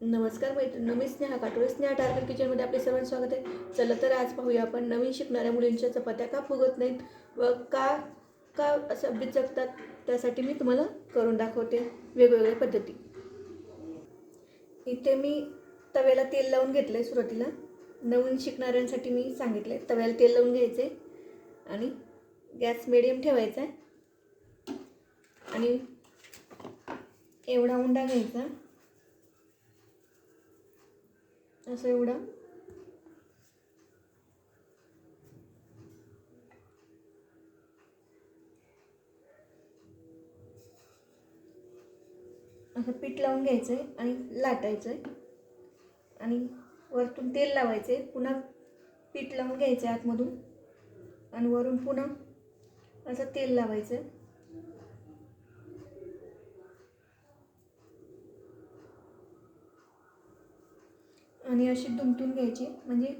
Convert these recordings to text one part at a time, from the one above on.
नमस्कार मैत्रिणी मी स्नेहा काटोळे. स्नेहा टार्गेट किचनमध्ये आपले सर्वांचं स्वागत आहे. चला तर आज पाहूया आपण नवीन शिकणाऱ्या मुलींच्या चपात्या का फुगत नाहीत व का का असं बिचकतात त्यासाठी मी तुम्हाला करून दाखवते वेगवेगळ्या पद्धती. इथे मी तव्याला तेल लावून घेतलं आहे सुरुवातीला. नवीन शिकणाऱ्यांसाठी मी सांगितलं आहे तव्याला तेल लावून घ्यायचे आणि गॅस मिडियम ठेवायचा आहे आणि एवढा उंडा घ्यायचा. असं एवढं? असं पीठ लावून घ्यायचं आहे आणि लाटायचं आहे आणि वरतून तेल लावायचं आहे पुन्हा पीठ लावून घ्यायचं आहे आतमधून. आणि वरून पुन्हा असं तेल लावायचं आहे आणि अशी दुमटून घ्यायची. म्हणजे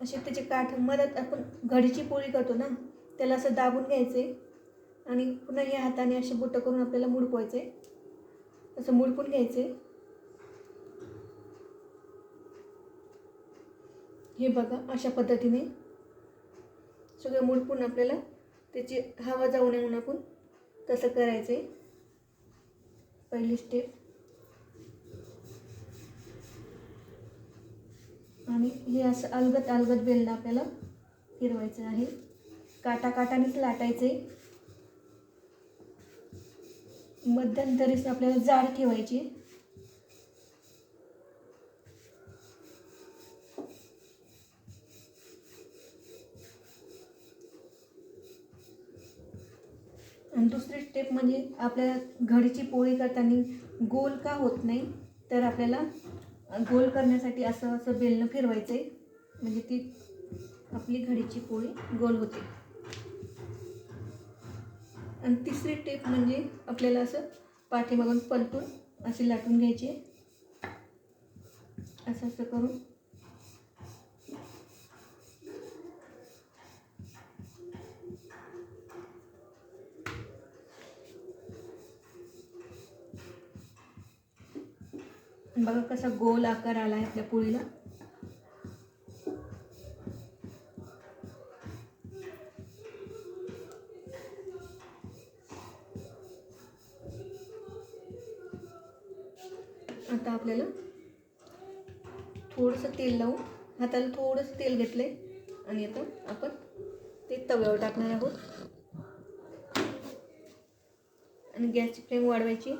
असे त्याचे काठ मदत आपण घडीची पोळी करतो ना त्याला असं दाबून घ्यायचे आणि पुन्हा या हाताने असे बोटं करून आपल्याला मुडपवायचे असं मुडपून घ्यायचे. हे बघा अशा पद्धतीने सगळं मुडपून आपल्याला त्याची हवा जाऊ नये म्हणून आपण तसं करायचं. आहे पहिली स्टेप आणि हे असं अलगत अलगत बेलणं आपल्याला फिरवायचं आहे. काटा काटानेच लाटायचे. मध्यंतरीच आपल्याला जाड ठेवायची. आणि दुसरी स्टेप म्हणजे आपल्याला घडीची पोळी करताना गोल का होत नाही तर आपल्याला गोल करण्यासाठी असं असं बेलणं फिरवायचं आहे म्हणजे ती आपली घडीची पोळी गोल होते. आणि तिसरी टेप म्हणजे आपल्याला असं पाठीमागून पलटून असे लाटून घ्यायचे. असं असं करून बघा कसा गोल आकार आला आहे आपल्या पोळीला. आता आपल्याला थोडंसं तेल लावून हाताला थोडंसं तेल घेतलं आहे आणि आता आपण ते तव्यावर टाकणार आहोत. आणि गॅसची फ्लेम वाढवायची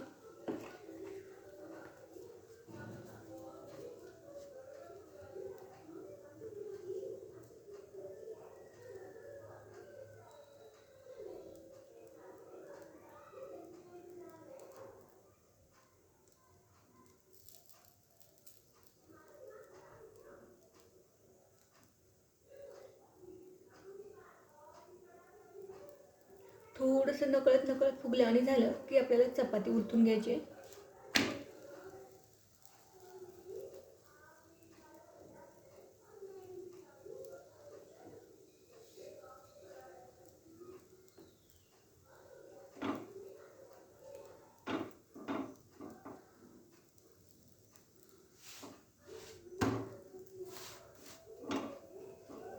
थोडंसं नकळत पाणी आणि झालं की आपल्याला चपाती उलटून घ्यायची आहे.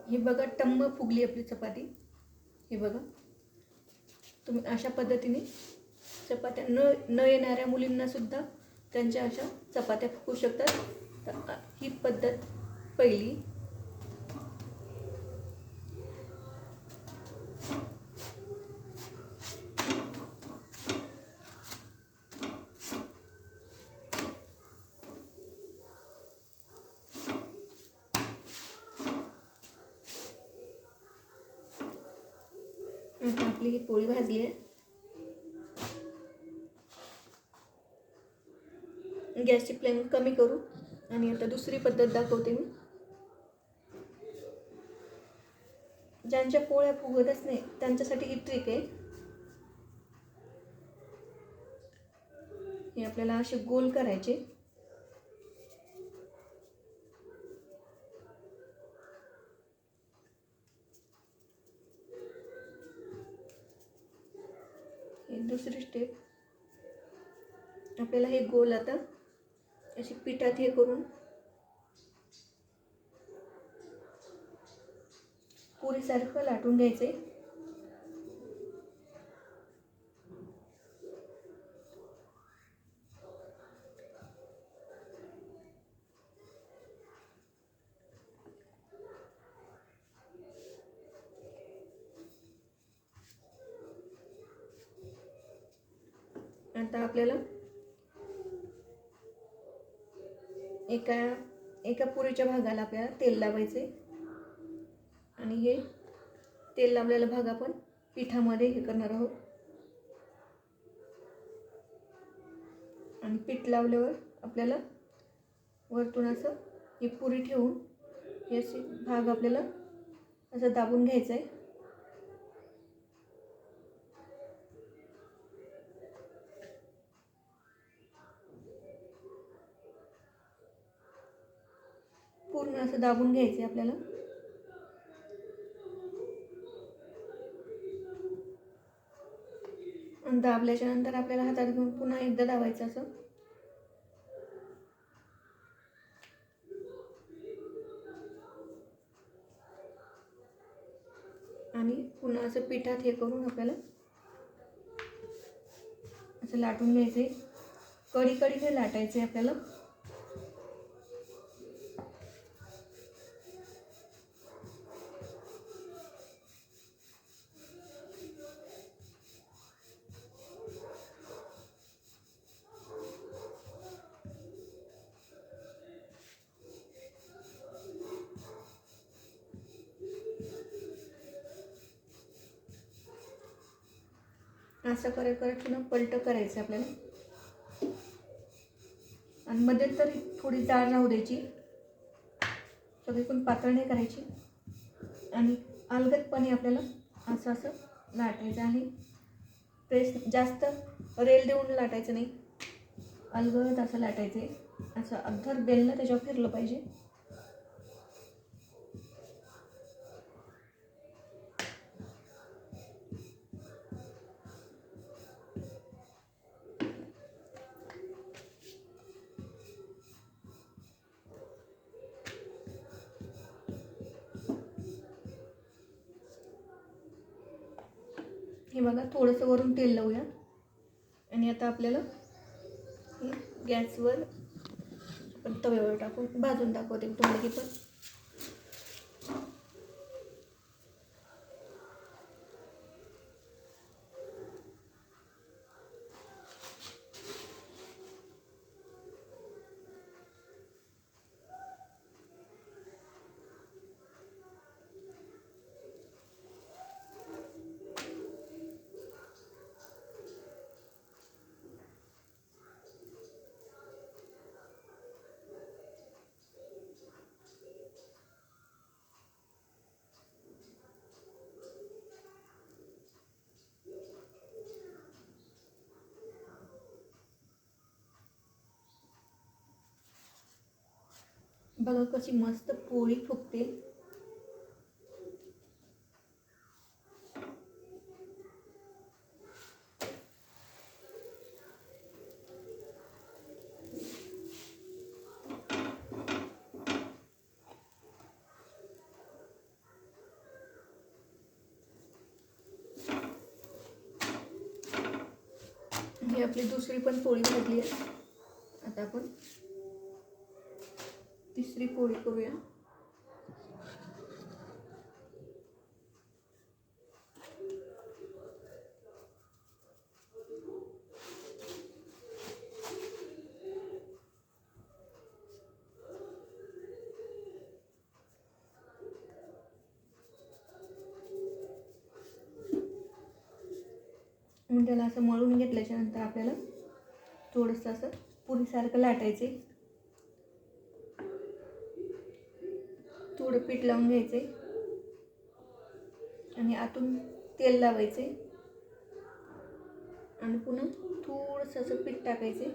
हे बघा टम्म फुगली आपली चपाती हे बघा तुम्ही अशा पद्धतीने चपात्या न न येणाऱ्या मुलींनासुद्धा त्यांच्या अशा चपात्या फुकू शकतात. तर ही पद्धत पहिली. आता आपली ही पोळी भाजली आहे. गॅसची फ्लेम कमी करू आणि आता दुसरी पद्धत दाखवते मी. ज्यांच्या पोळ्या फुगतच नाही त्यांच्यासाठी ही ट्रिक आहे. हे आपल्याला असे गोल करायचे हे दुसरी स्टेप आपल्याला हे गोल आता अशी पिठात हे करून पुरीसारखं लाटून घ्यायचे आता आपल्याला एका एका पुरीच्या भागाला आपल्याला तेल लावायचे आणि हे तेल लावलेला भाग आपण पिठामध्ये हे करणार आहोत. आणि पीठ लावल्यावर आपल्याला वरतून असं ही पुरी ठेवून हे असे भाग आपल्याला असं दाबून घ्यायचं आहे पूर्ण असं दाबून घ्यायचं आहे आपल्याला. दाबल्याच्यानंतर दाबल्याच्या नंतर आपल्याला हातात घेऊन पुन्हा एकदा दाबायचं असं. आणि पुन्हा असं पिठात हे करून आपल्याला असं लाटून घ्यायचे. कडी लाटायचं लाटायचे आपल्याला. असं करत करत पुन्हा पलट करायचं आपल्याला. आणि मध्ये तरी थोडी जाड राहू द्यायची. सगळी पण पातळ नाही करायची. आणि अलगदपणे आपल्याला असं असं लाटायचं आहे प्रेस जास्त रेल देऊन लाटायचं नाही. अलगद असं लाटायचं. आहे असं अगदर बेलनं त्याच्यावर फिरलं पाहिजे. थोडंसं वरून तेल लावूया. आणि आता आपल्याला गॅसवर आपण तव्यावर टाकून भाजून दाखवते मी तुम्हाला की पण बघा कशी मस्त पोळी फुगते. ही आपली दुसरी पण पोळी भाजली आहे. आता आपण तिसरी पोळी करूया. मग त्याला असं मळून घेतल्याच्या नंतर आपल्याला थोडंसं असं पुरीसारखं लाटायचे थोडं पीठ लावून घ्यायचे आणि आतून तेल लावायचे आणि पुन्हा थोडंसं असं पीठ टाकायचे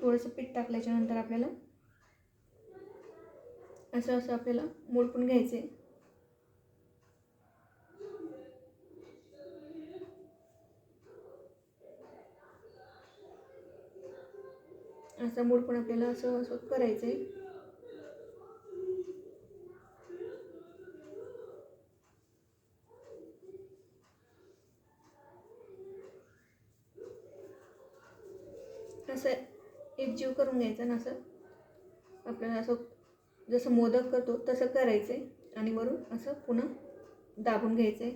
थोडंसं पीठ टाकल्याच्या नंतर आपल्याला असं असं आपल्याला मोडपून घ्यायचे असं मूड पण आपल्याला असं असं करायचं आहे असं एकजीव करून घ्यायचं ना असं. आपल्याला असं जसं मोदक करतो तसं करायचं आहे आणि वरून असं पुन्हा दाबून घ्यायचं आहे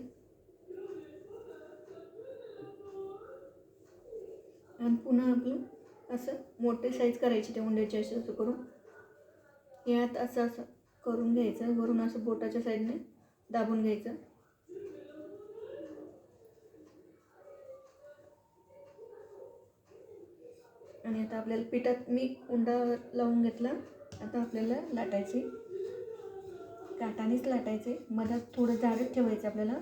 आणि पुन्हा आपलं असं मोठे साईज करायची त्या उंड्याची अशी असं करून. यात असं असं करून घ्यायचं. वरून असं बोटाच्या साईडने दाबून घ्यायचं. आणि आता आपल्याला पिठात मी उंडा लावून घेतला. आता आपल्याला लाटायचे काटानेच लाटायचे मधात थोडं जाडच ठेवायचं आपल्याला.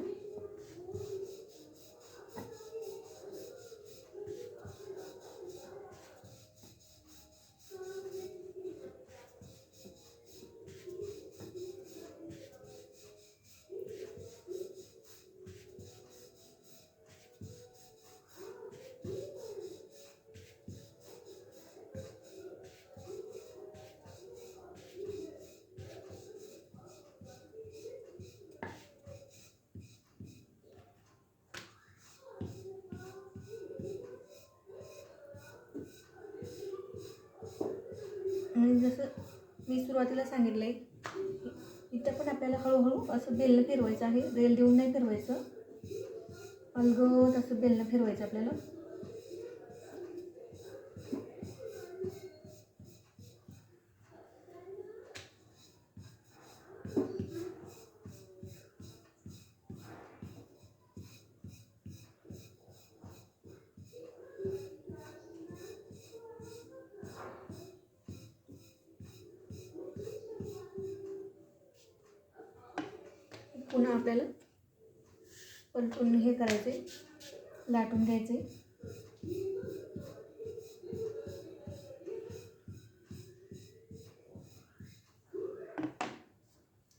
आणि जसं मी सुरुवातीला सांगितलं आहे इथं पण आपल्याला हळूहळू असं बेलनं फिरवायचं आहे. रेल देऊन नाही फिरवायचं. अलगद असं बेलनं फिरवायचं आपल्याला. करायचे लाटून घ्यायचे.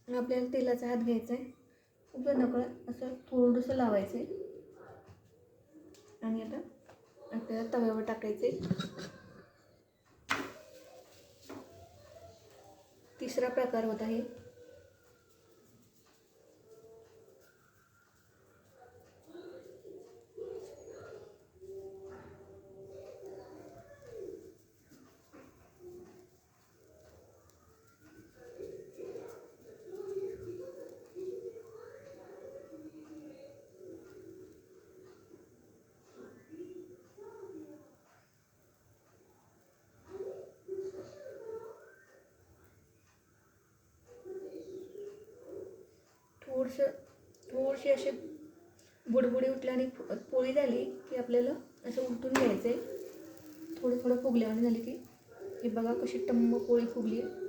आपल्याला तेलाचा हात घ्यायचा आहे. उभं नकळत असं थोडंसं लावायचं. आहे आणि आता आपल्याला तव्यावर टाकायचे. तिसरा प्रकार होता हे थोडंसं थोडीशी असे बुडबुडी उठल्याने आणि पोळी झाली की आपल्याला असं उलटून घ्यायचं आहे थोडं थोडं फुगल्याने झाली की हे बघा कशी टम्म पोळी फुगली आहे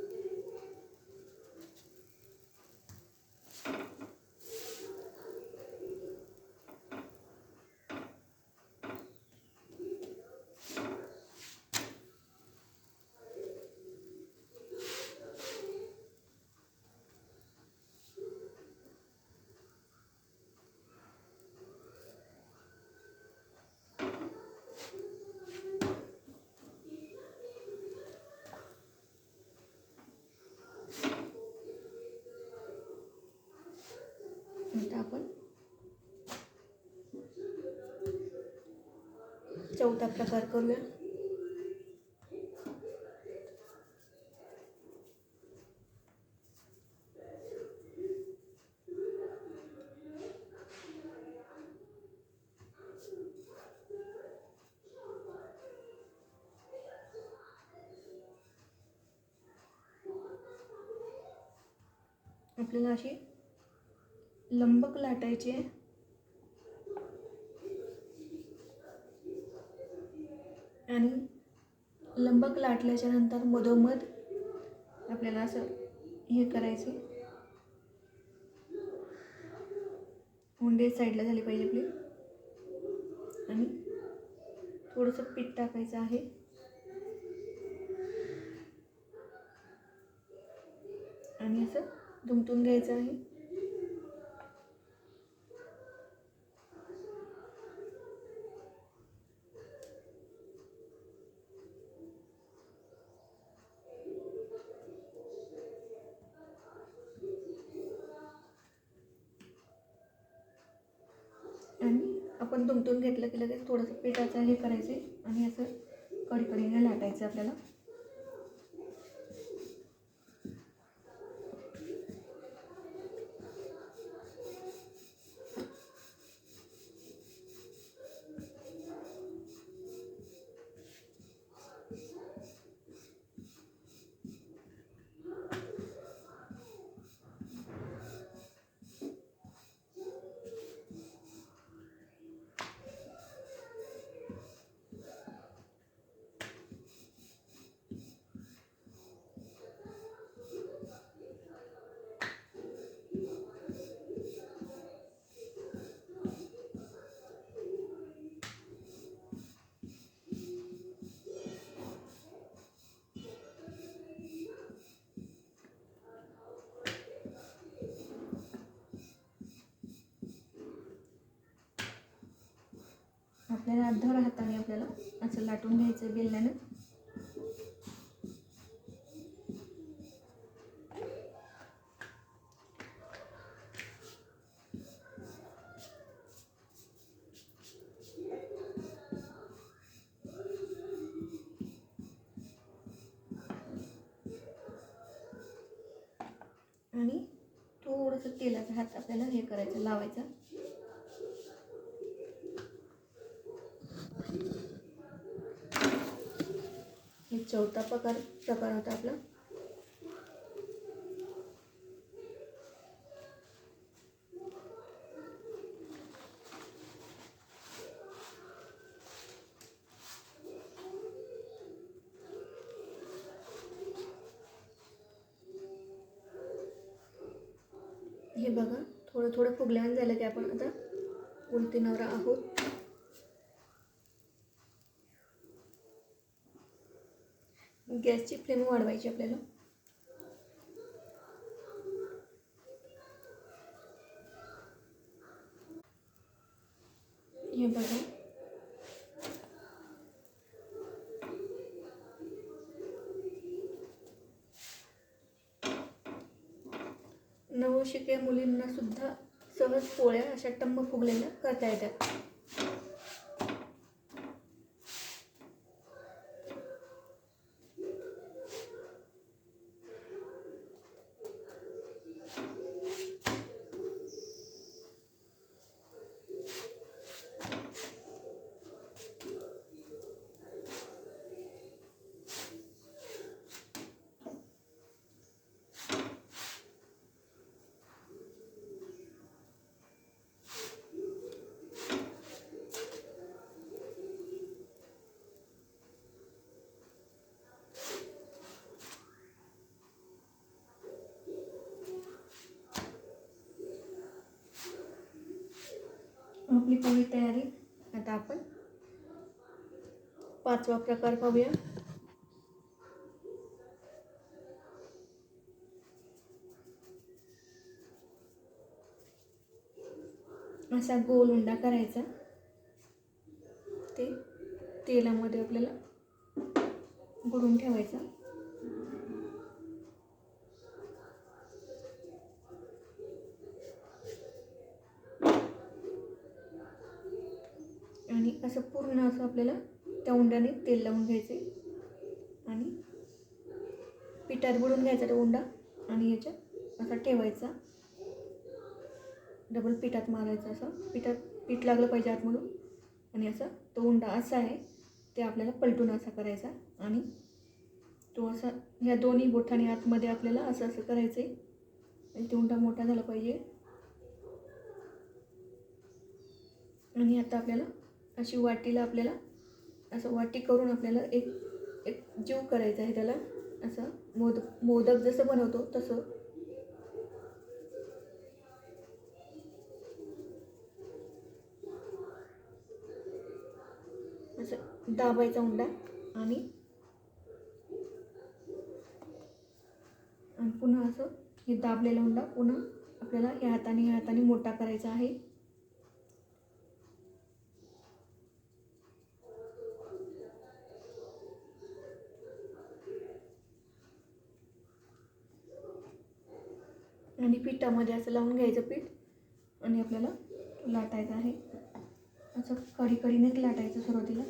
आता आपण चौथा प्रकार करूया. आपल्याला अशी लंबक लाटायची आहे आणि मग लाटल्याच्या नंतर मधोमध आपल्याला असं हे करायचे. हुंडे साईडला झाली पाहिजे आपली. आणि थोडंसं पीठ टाकायचं आहे. आणि असं दुमटून घ्यायचं आहे. आपण दुमटून घेतलं की लगेच थोडंसं पिठाचं हे करायचे आणि असं कडीकडीने लाटायचं आपल्याला. आपल्याला अर्धवर हाताने आपल्याला. असं लाटून घ्यायचं बेलण्यानं. आणि थोडंसं तेलाचा हात आपल्याला हे करायचं लावायचा. हे चौथा प्रकार प्रकार होता आपला. हे बघा थोडं थोडं फुगल्यान झालं की आपण आता उलटीनावर आहोत. गॅसची फ्लेम वाढवायची आपल्याला. हे बघा. नवशिक्या मुलींना सुद्धा सहज पोळ्या अशा टंब फुगलेल्या करता येतात. आपली पोळी तयारी. आता आपण पाचवा प्रकार पाहूया. असा गोल उंडा करायचा. ते तेलामध्ये आपल्याला बुडून ठेवायचा आणि असं पूर्ण असं आपल्याला त्या उंड्याने तेल लावून घ्यायचे. आणि पिठात बुडून घ्यायचा तो उंडा आणि याच्यात असा ठेवायचा. डबल पिठात मारायचं असं. पिठात पीठ लागलं पाहिजे आतमधून आणि असा तो उंडा असा आहे ते आपल्याला पलटून असा करायचा. आणि तो असा ह्या दोन्ही बोटाने आतमध्ये आपल्याला असं असं करायचं. आहे आणि तो उंडा मोठा झाला पाहिजे. आणि आता आपल्याला अशी वाटीला आपल्याला असं वाटी करून आपल्याला एक एक जीव करायचा आहे त्याला. असं मोदक मोदक जसं बनवतो तसं. असं दाबायचा उंडा आणि आणि पुन्हा असं हे दाबलेला उंडा पुन्हा आपल्याला ह्या हाताने ह्या हाताने मोठा करायचा आहे. आणि पिठामध्ये असं लावून घ्यायचं पीठ आणि आपल्याला लाटायचं आहे. असं कडी कडीनेच लाटायचं सुरुवातीला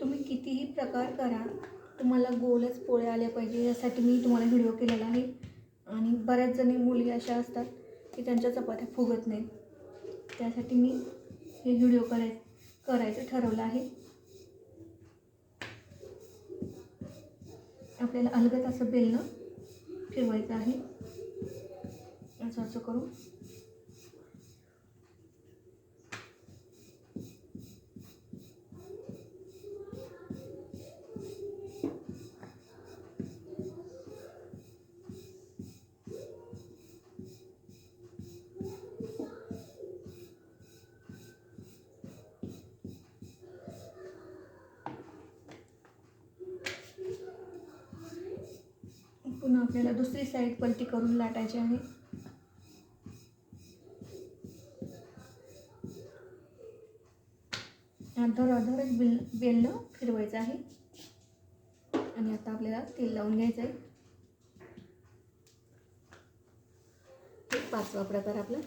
तुम्ही कितीही प्रकार करा तुम्हाला गोलच पोळ्या आल्या पाहिजे यासाठी मी तुम्हाला व्हिडिओ केलेला आहे. आणि बऱ्याच जणी मुली अशा असतात की त्यांच्या चपात्या फुगत नाहीत. त्यासाठी मी हे व्हिडिओ कराय करायचं ठरवलं आहे. आपल्याला अलगद असं बेलणं फिरवायचं आहे. असं असं करू दुसरी साईड पलटी करून लाटायची आहे अधर अधरच बेल बेलणं फिरवायचं आहे. आणि आता आपल्याला तेल लावून घ्यायचं आहे. पाचवा प्रकार आपला.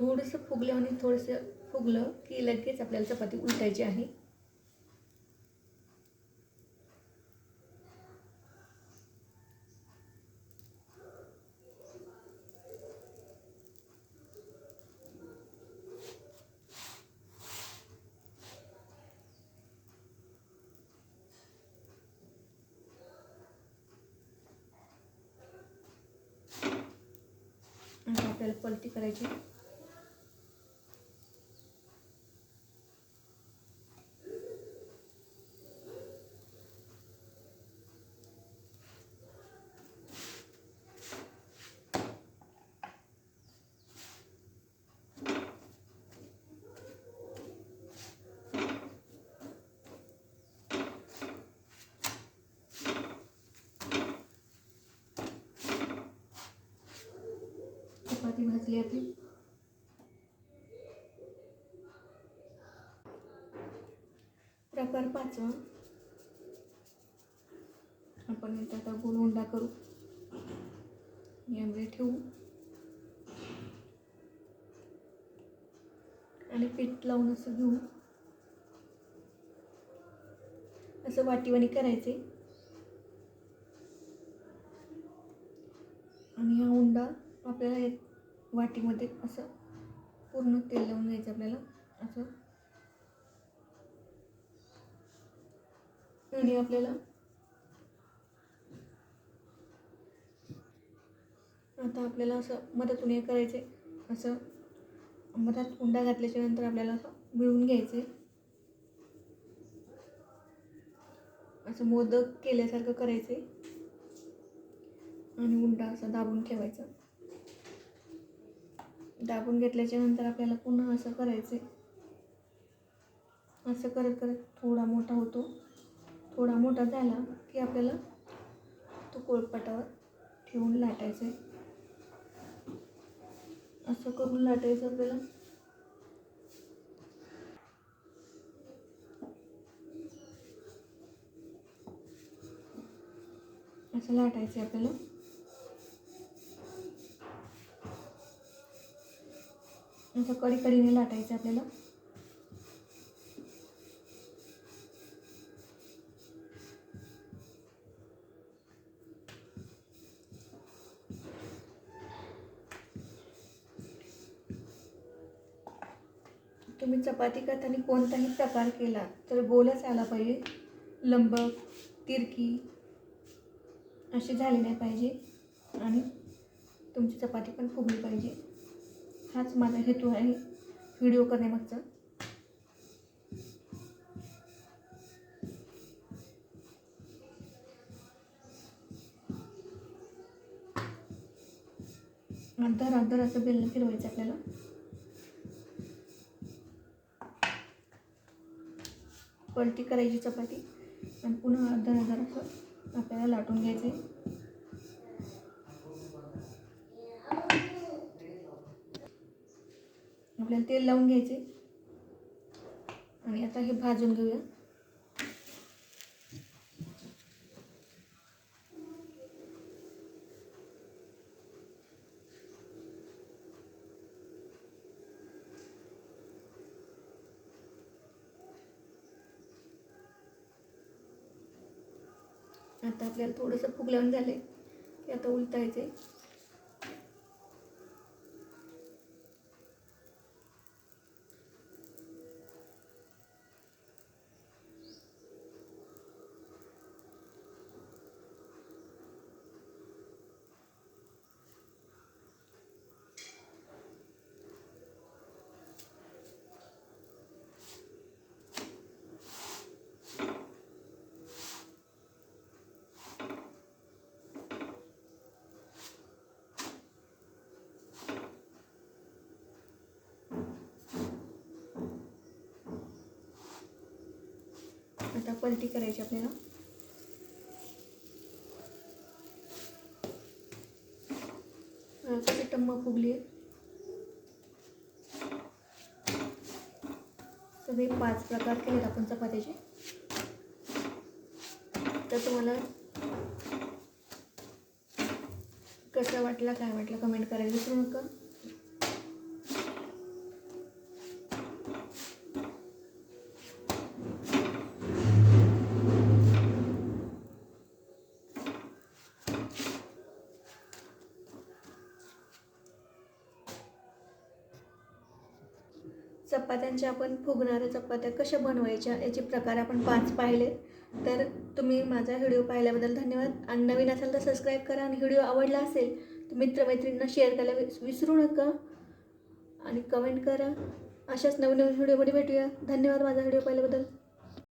थोडंसं फुगलं आणि थोडंसं फुगलं की लगेच आपल्याला चपाती उलटायची आहे. आपल्याला पलटी करायची. चपाती भाजली होती. प्रकार पाचवा आपण इथं आता गोल उंडा करू. यामध्ये ठेवू. आणि पीठ लावून असं घेऊ. असं वाटीवाणी करायचे. आणि हा उंडा आपल्याला वाटीमध्ये असं पूर्ण तेल लावून घ्यायचं आपल्याला. असं. आणि आपल्याला आता आपल्याला असं मधातून हे करायचे. असं मधात उंडा घातल्याच्या नंतर आपल्याला असं मिळून घ्यायचे. असं मोदक केल्यासारखं करायचे. आणि उंडा असा दाबून ठेवायचा. दाबून घेतल्याच्या नंतर आपल्याला पुन्हा असं करायचं आहे असं करत करत थोडा मोठा होतो. थोडा मोठा झाला की आपल्याला तो कोळपाटावर ठेवून लाटायचं आहे असं करून लाटायचं आपल्याला. असं लाटायचं आहे आपल्याला. असं कडी कडीने लाटायचं आपल्याला. तुम्ही चपाती करताना कोणताही प्रकार केला तर गोलच आला पाहिजे. लंबक तिरकी अशी झाली नाही पाहिजे. आणि तुमची चपाती पण फुगली पाहिजे. हाच माझा हेतू आहे व्हिडिओ करण्यामागचा. अर्धा अर्धा असं बेलन फिरवायचं आपल्याला. पलटी करायची चपाती आणि पुन्हा अर्धा अर्धा असं आपल्याला लाटून घ्यायचे आपल्याला तेल लावून घ्यायचे. आणि आता हे भाजून घेऊया. आता आपल्याला थोडंसं फुगल्यावर झाले की आता उलटायचे आता पलटी करायची आपल्याला. अं, कशी फुगली. आहे सगळे पाच प्रकार केलेत आपण चपात्याचे. तर तुम्हाला कसं वाटलं काय वाटलं कमेंट करायला विसरू नका. चपात्यांच्या आपण फुगणाऱ्या चपात्या कशा बनवायच्या याचे प्रकार आपण पाच पाहिले. तर तुम्ही माझा व्हिडिओ पाहिल्याबद्दल धन्यवाद. आणि नवीन असाल तर सबस्क्राईब करा आणि व्हिडिओ आवडला असेल तर मित्रमैत्रिणींना शेअर करायला विस विसरू नका. आणि कमेंट करा. अशाच नवीन नवीन व्हिडिओमध्ये भेटूया. धन्यवाद माझा व्हिडिओ पाहिल्याबद्दल.